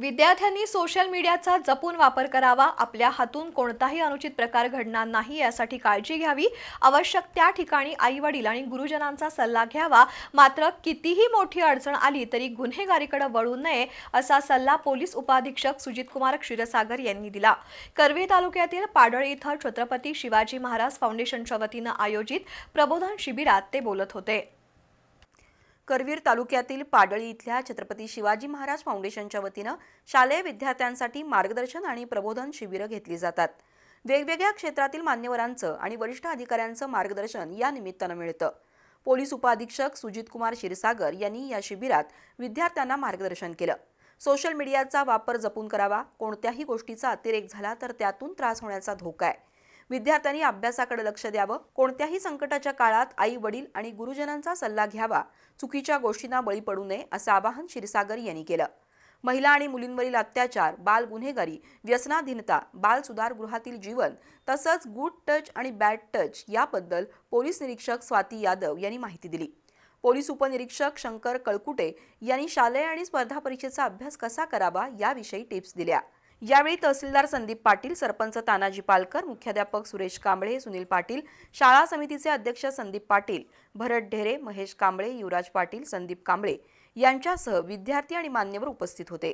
विद्यार्थ्यांनी सोशल मीडियाचा जपून वापर करावा आपल्या हातून कोणताही अनुचित प्रकार घडणार नाही यासाठी काळजी घ्यावी. आवश्यक त्या ठिकाणी आई वडील आणि गुरुजनांचा सल्ला घ्यावा. मात्र कितीही मोठी अडचण आली तरी गुन्हेगारीकडे वळू नये असा सल्ला पोलीस उपाधीक्षक सुजितकुमार क्षीरसागर यांनी दिला. कर्वे तालुक्यातील पाडळ इथं छत्रपती शिवाजी महाराज फाउंडेशनच्या वतीनं आयोजित प्रबोधन शिबिरात ते बोलत होते. करवीर तालुक्यातील पाडळी इथल्या छत्रपती शिवाजी महाराज फाउंडेशनच्या वतीनं शालेय विद्यार्थ्यांसाठी मार्गदर्शन आणि प्रबोधन शिबिरं घेतली जातात. वेगवेगळ्या क्षेत्रातील मान्यवरांचं आणि वरिष्ठ अधिकाऱ्यांचं मार्गदर्शन या निमित्तानं मिळतं. पोलीस उपाधीक्षक सुजित कुमार क्षीरसागर यांनी या शिबिरात विद्यार्थ्यांना मार्गदर्शन केलं. सोशल मीडियाचा वापर जपून करावा कोणत्याही गोष्टीचा अतिरेक झाला तर त्यातून त्रास होण्याचा धोका आहे. विद्यार्थ्यांनी अभ्यासाकडे लक्ष द्यावं. कोणत्याही संकटाच्या काळात आई वडील आणि गुरुजनांचा सल्ला घ्यावा. चुकीच्या गोष्टींना बळी पडू नये असं आवाहन क्षीरसागर यांनी केलं. महिला आणि मुलींवरील अत्याचार बाल गुन्हेगारी व्यसनाधीनता बाल सुधारगृहातील जीवन तसंच गुड टच आणि बॅड टच याबद्दल पोलीस निरीक्षक स्वाती यादव यांनी माहिती दिली. पोलीस उपनिरीक्षक शंकर कळकुटे यांनी शालेय आणि स्पर्धा परीक्षेचा अभ्यास कसा करावा याविषयी टिप्स दिल्या. यावेळी तहसीलदार संदीप पाटील सरपंच तानाजी पालकर मुख्याध्यापक सुरेश कांबळे सुनील पाटील शाळा समितीचे अध्यक्ष संदीप पाटील भरत ढेरे महेश कांबळे युवराज पाटील संदीप कांबळे यांच्यासह विद्यार्थी आणि मान्यवर उपस्थित होते.